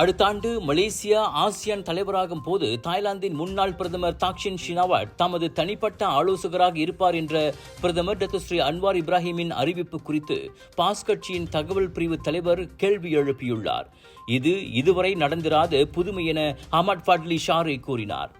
அடுத்த ஆண்டு Malaysia ASEAN தலைவராகும் போது தாய்லாந்தின் முன்னாள் பிரதமர் தாக்ஷின் ஷினாவாட் தமது தனிப்பட்ட ஆலோசகராக இருப்பார் என்ற பிரதமர் டத்துஸ்ரீ அன்வார் இப்ராஹிமின் அறிவிப்பு குறித்து பாஸ் கட்சியின் தகவல் பிரிவு தலைவர் கேள்வி எழுப்பியுள்ளார். இது இதுவரை நடந்திராத புதுமை என அஹமட் ஃபட்லி ஷாரி கூறினார்.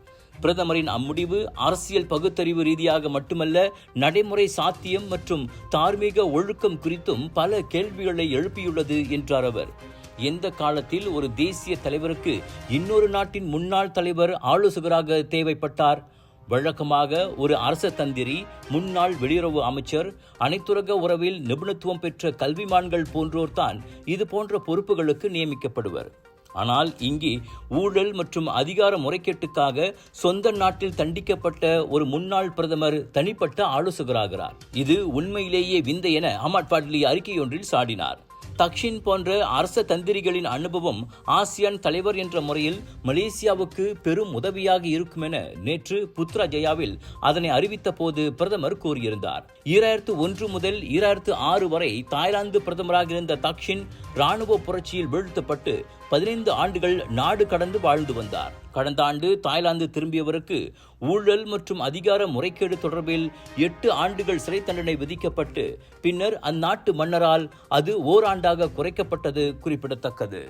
பிரதமரின் அம்முடிவு அரசியல் பகுத்தறிவு ரீதியாக மட்டுமல்ல நடைமுறை சாத்தியம் மற்றும் தார்மீக ஒழுக்கம் குறித்தும் பல கேள்விகளை எழுப்பியுள்ளது என்றார் அவர். எந்த காலத்தில் ஒரு தேசிய தலைவருக்கு இன்னொரு நாட்டின் முன்னாள் தலைவர் ஆலோசகராக தேவைப்பட்டார்? வழக்கமாக ஒரு அரச தந்திரி முன்னாள் வெளியுறவு அமைச்சர் அனைத்துலக உறவில் நிபுணத்துவம் பெற்ற கல்விமான்கள் போன்றோர்தான் இது போன்ற பொறுப்புகளுக்கு நியமிக்கப்படுவர். ஆனால் இங்கே ஊழல் மற்றும் அதிகார முறைகேட்டுக்காக சொந்த நாட்டில் தண்டிக்கப்பட்ட ஒரு முன்னாள் பிரதமர் தனிப்பட்ட ஆலோசகராகிறார். இது உண்மையிலேயே விந்தை என அமாட் பாட்லி அறிக்கையொன்றில் சாடினார். தக்ஷின் போன்ற அரச தந்திரிகளின் அனுபவம் ஆசியான் தலைவர் என்ற முறையில் மலேசியாவுக்கு பெரும் உதவியாக இருக்கும் என நேற்று புத்ரா ஜெயாவில் அதனை அறிவித்த போது பிரதமர் கூறியிருந்தார். ஈராயிரத்து ஒன்று முதல் ஈராயிரத்து ஆறு வரை தாய்லாந்து பிரதமராக இருந்த தக்ஷின் ராணுவ புரட்சியில் வீழ்த்தப்பட்டு பதினைந்து ஆண்டுகள் நாடு கடந்து வாழ்ந்து வந்தார். கடந்த ஆண்டு தாய்லாந்து திரும்பியவருக்கு ஊழல் மற்றும் அதிகார முறைகேடு தொடர்பில் எட்டு ஆண்டுகள் சிறை தண்டனை விதிக்கப்பட்டு பின்னர் அந்நாட்டு மன்னரால் அது ஓராண்டாக குறைக்கப்பட்டது குறிப்பிடத்தக்கது.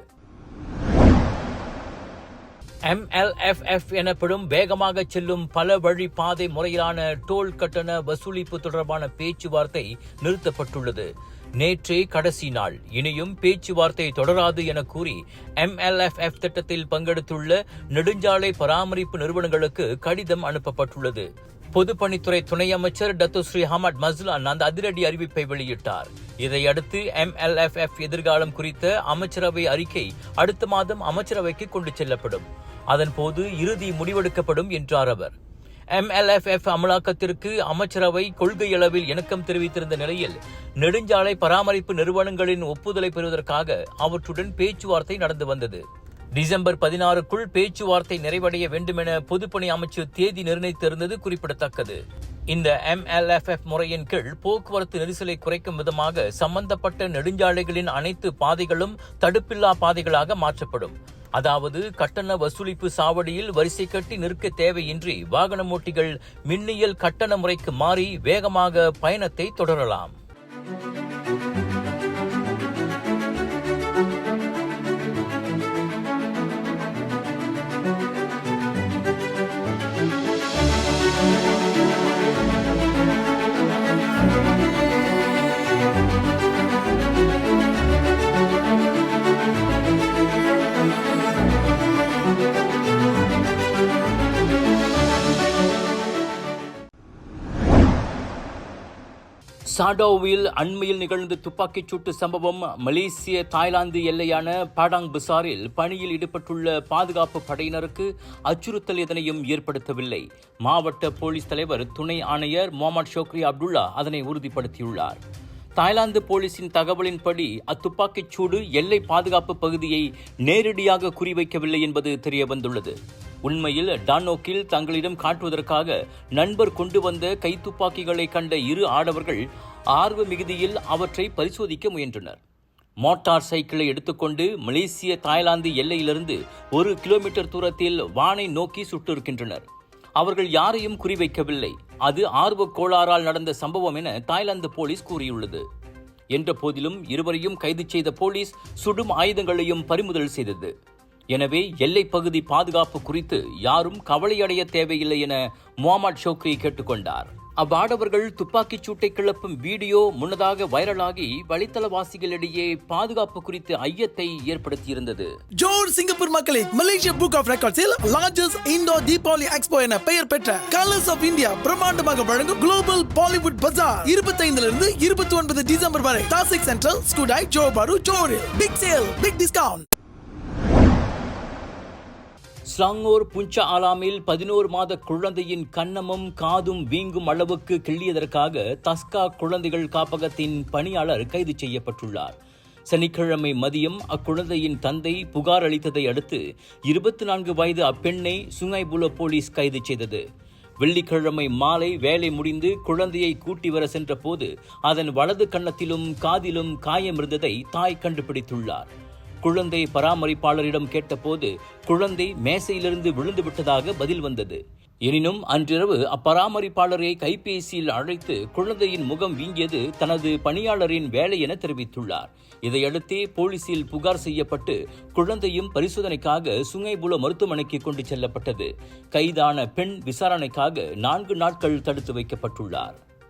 எம்எல்எஃப்எஃப் எனப்படும் வேகமாக செல்லும் பல வழி பாதை முறையிலான டோல் கட்டண வசூலிப்பு தொடர்பான பேச்சுவார்த்தை நிறுத்தப்பட்டுள்ளது. நேற்றே கடைசி நாள். இனியும் பேச்சுவார்த்தை தொடராது என கூறி எம்எல்எஃப்எஃப் திட்டத்தில் பங்கெடுத்துள்ள நெடுஞ்சாலை பராமரிப்பு நிறுவனங்களுக்கு கடிதம் அனுப்பப்பட்டுள்ளது. பொதுப்பணித்துறை துணை அமைச்சர் டத்து ஸ்ரீ ஹமட் மஸ்லான் அந்த அதிரடி அறிவிப்பை வெளியிட்டார். இதையடுத்து எம்எல்எஃப்எஃப் எதிர்காலம் குறித்த அமைச்சரவை அறிக்கை அடுத்த மாதம் அமைச்சரவைக்கு கொண்டு செல்லப்படும். அதன்போது இறுதி முடிவெடுக்கப்படும் என்றார் அவர். எம்எல்எஃப்எஃப் அமலாக்கத்திற்கு அமைச்சரவை கொள்கையளவில் இணக்கம் தெரிவித்திருந்த நிலையில் நெடுஞ்சாலை பராமரிப்பு நிறுவனங்களின் ஒப்புதலை பெறுவதற்காக அவற்றுடன் பேச்சுவார்த்தை நடந்து வந்தது. டிசம்பர் பதினாறுக்குள் பேச்சுவார்த்தை நிறைவடைய வேண்டுமென பொதுப்பணி அமைச்சு தேதி நிர்ணயித்திருந்தது குறிப்பிடத்தக்கது. இந்த எம்எல்எஃப்எஃப் முறையின் கீழ் போக்குவரத்து நெரிசலை குறைக்கும் விதமாக சம்பந்தப்பட்ட நெடுஞ்சாலைகளின் அனைத்து பாதைகளும் தடுப்பில்லா பாதைகளாக மாற்றப்படும். அதாவது கட்டண வசூலிப்பு சாவடியில் வரிசை கட்டி நிற்க தேவையின்றி வாகன ஓட்டிகள் மின்னியல் கட்டண முறைக்கு மாறி வேகமாக பயணத்தை தொடரலாம். சாடோவில் அண்மையில் நிகழ்ந்த துப்பாக்கிச் சூட்டு சம்பவம் மலேசிய தாய்லாந்து எல்லையான பாடாங் பிசாரில் பணியில் ஈடுபட்டுள்ள பாதுகாப்பு படையினருக்கு அச்சுறுத்தல் எதனையும் ஏற்படுத்தவில்லை. மாவட்ட போலீஸ் தலைவர் துணை ஆணையர் முகமது ஷோக்ரி அப்துல்லா அதனை உறுதிப்படுத்தியுள்ளார். தாய்லாந்து போலீசின் தகவலின்படி அத்துப்பாக்கிச் சூடு எல்லை பாதுகாப்பு பகுதியை நேரடியாக குறிவைக்கவில்லை என்பது தெரியவந்துள்ளது. உண்மையில் டானோக்கில் தங்களிடம் காட்டுவதற்காக நண்பர் கொண்டு வந்த கைத்துப்பாக்கிகளை கண்ட இரு ஆடவர்கள் ஆர்வ மிகுதியில் அவற்றை பரிசோதிக்க முயன்றனர். மோட்டார் சைக்கிளை எடுத்துக்கொண்டு மலேசிய தாய்லாந்து எல்லையிலிருந்து ஒரு கிலோமீட்டர் தூரத்தில் வானை நோக்கி சுட்டிருக்கின்றனர் அவர்கள் யாரையும் குறிவைக்கவில்லை. அது ஆர்வக் கோளாறால் நடந்த சம்பவம் என தாய்லாந்து போலீஸ் கூறியுள்ளது. என்ற போதிலும் இருவரையும் கைது செய்த போலீஸ் சுடும் ஆயுதங்களையும் பறிமுதல் செய்தது. எனவே எல்லை பகுதி பாதுகாப்பு குறித்து யாரும் கவலையடைய தேவையில்லை என முகமது ஷோக்ரி கேட்டுக்கொண்டார். அவ்வாடவர்கள் துப்பாக்கிச் சூட்டை கிளப்பும் வீடியோ முன்னதாக வைரலாகி வலைத்தளவாசிகளிடையே பாதுகாப்பு குறித்து ஐயத்தை ஏற்படுத்தியிருந்தது. ஜோர் சிங்கப்பூர் மக்களே மலேசிய புக் ஆஃப் ரெக்கார்ட்ஸில் லார்ஜஸ்ட் இந்தோ தீபாவளி எக்ஸ்போ என பெயர் பெற்ற கலர்ஸ் ஆஃப் இந்தியா பிரம்மாண்டமாக வழங்கும் குளோபல் பாலிவுட் பஜார் இருபத்தைந்துல இருந்து இருபத்தி ஒன்பது டிசம்பர் வரை Tasik Central Skudai Johor Bahru big sale big discount Selangor Puncak ஆலாமில் பதினோரு மாத குழந்தையின் கன்னமும் காதும் வீங்கும் அளவுக்கு கிள்ளியதற்காக தஸ்கா குழந்தைகள் காப்பகத்தின் பணியாளர் கைது செய்யப்பட்டுள்ளார். சனிக்கிழமை மதியம் அக்குழந்தையின் தந்தை புகார் அளித்ததை அடுத்து இருபத்தி நான்கு வயது அப்பெண்ணை சுங்கைபுல போலீஸ் கைது செய்தது. வெள்ளிக்கிழமை மாலை வேலை முடிந்து குழந்தையை கூட்டி வர சென்றபோது அதன் வலது கன்னத்திலும் காதிலும் காயம் இருந்ததை தாய் கண்டுபிடித்துள்ளார். குழந்தை பராமரிப்பாளரிடம் கேட்டபோது குழந்தை மேசையிலிருந்து விழுந்து விட்டதாக பதில் வந்தது. எனினும் அன்றிரவு அப்பராமரிப்பாளரை கைபேசியில் அழைத்து குழந்தையின் முகம் வீங்கியது தனது பணியாளரின் வேலை என தெரிவித்துள்ளார். இதையடுத்தே போலீசில் புகார் செய்யப்பட்டு குழந்தையும் பரிசோதனைக்காக சுங்கைபுல மருத்துவமனைக்கு கொண்டு செல்லப்பட்டது. கைதான பெண் விசாரணைக்காக நான்கு நாட்கள் தடுத்து வைக்கப்பட்டுள்ளார்.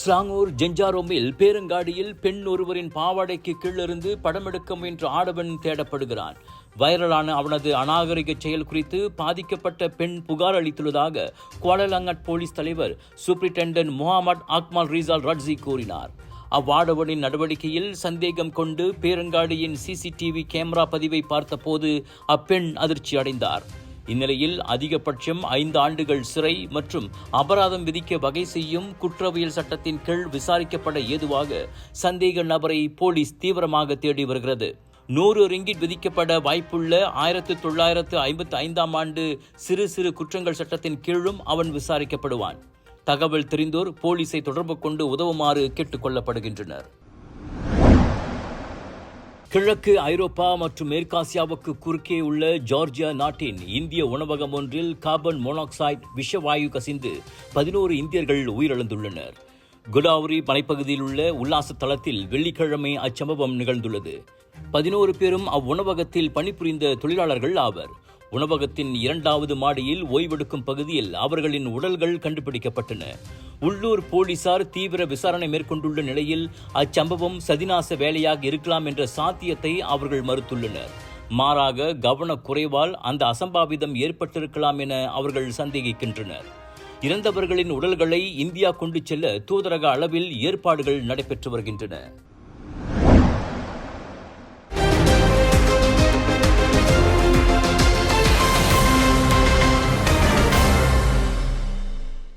ஸ்லாங்கூர் ஜெஞ்சாரோமில் பேருங்காடியில் பெண் ஒருவரின் பாவாடைக்கு கீழிருந்து படமெடுக்க முயன்ற ஆடவன் தேடப்படுகிறான். வைரலான அவனது அநாகரிக செயல் குறித்து பாதிக்கப்பட்ட பெண் புகார் அளித்துள்ளதாக குவாலலங்கட் போலீஸ் தலைவர் superintendent Mohamad Akmal Rizal Radzi கூறினார். அவ்வாடவனின் நடவடிக்கையில் சந்தேகம் கொண்டு பேரங்காடியின் சிசிடிவி கேமரா பதிவை பார்த்தபோது அப்பெண் அதிர்ச்சி அடைந்தார் இந்நிலையில் அதிகபட்சம் ஐந்து ஆண்டுகள் சிறை மற்றும் அபராதம் விதிக்க வகை செய்யும் குற்றவியல் சட்டத்தின் கீழ் விசாரிக்கப்பட ஏதுவாக சந்தேக நபரை போலீஸ் தீவிரமாக தேடி வருகிறது. நூறு ரிங்கிட் விதிக்கப்பட வாய்ப்புள்ள ஆயிரத்து தொள்ளாயிரத்து ஐம்பத்தி ஐந்தாம் ஆண்டு சிறு சிறு குற்றங்கள் சட்டத்தின் கீழும் அவன் விசாரிக்கப்படுவான். தகவல் தெரிந்தோர் போலீஸை தொடர்பு கொண்டு உதவுமாறு கேட்டுக் கொள்ளப்படுகின்றனர். கிழக்கு ஐரோப்பா மற்றும் மேற்காசியாவுக்கு குறுக்கே உள்ள ஜார்ஜியா நாட்டின் இந்திய உணவகம் ஒன்றில் கார்பன் மோனாக்சைடு விஷவாயு கசிந்து பதினோரு இந்தியர்கள் உயிரிழந்துள்ளனர். குடாவரி மலைப்பகுதியில் உள்ள உல்லாச தளத்தில் வெள்ளிக்கிழமை அச்சம்பவம் நிகழ்ந்துள்ளது. பதினோரு பேரும் அவ்வுணவகத்தில் பணிபுரிந்த தொழிலாளர்கள் ஆவர். உணவகத்தின் இரண்டாவது மாடியில் ஓய்வெடுக்கும் பகுதியில் அவர்களின் உடல்கள் கண்டுபிடிக்கப்பட்டன. உள்ளூர் போலீசார் தீவிர விசாரணை மேற்கொண்டுள்ள நிலையில் அச்சம்பவம் சதிநாச வேலையாக இருக்கலாம் என்ற சாத்தியத்தை அவர்கள் மறுத்துள்ளனர். மாறாக கவனக்குறைவால் அந்த அசம்பாவிதம் ஏற்பட்டிருக்கலாம் என அவர்கள் சந்தேகிக்கின்றனர். இறந்தவர்களின் உடல்களை இந்தியா கொண்டு செல்ல தூதரக அளவில் ஏற்பாடுகள் நடைபெற்று வருகின்றன.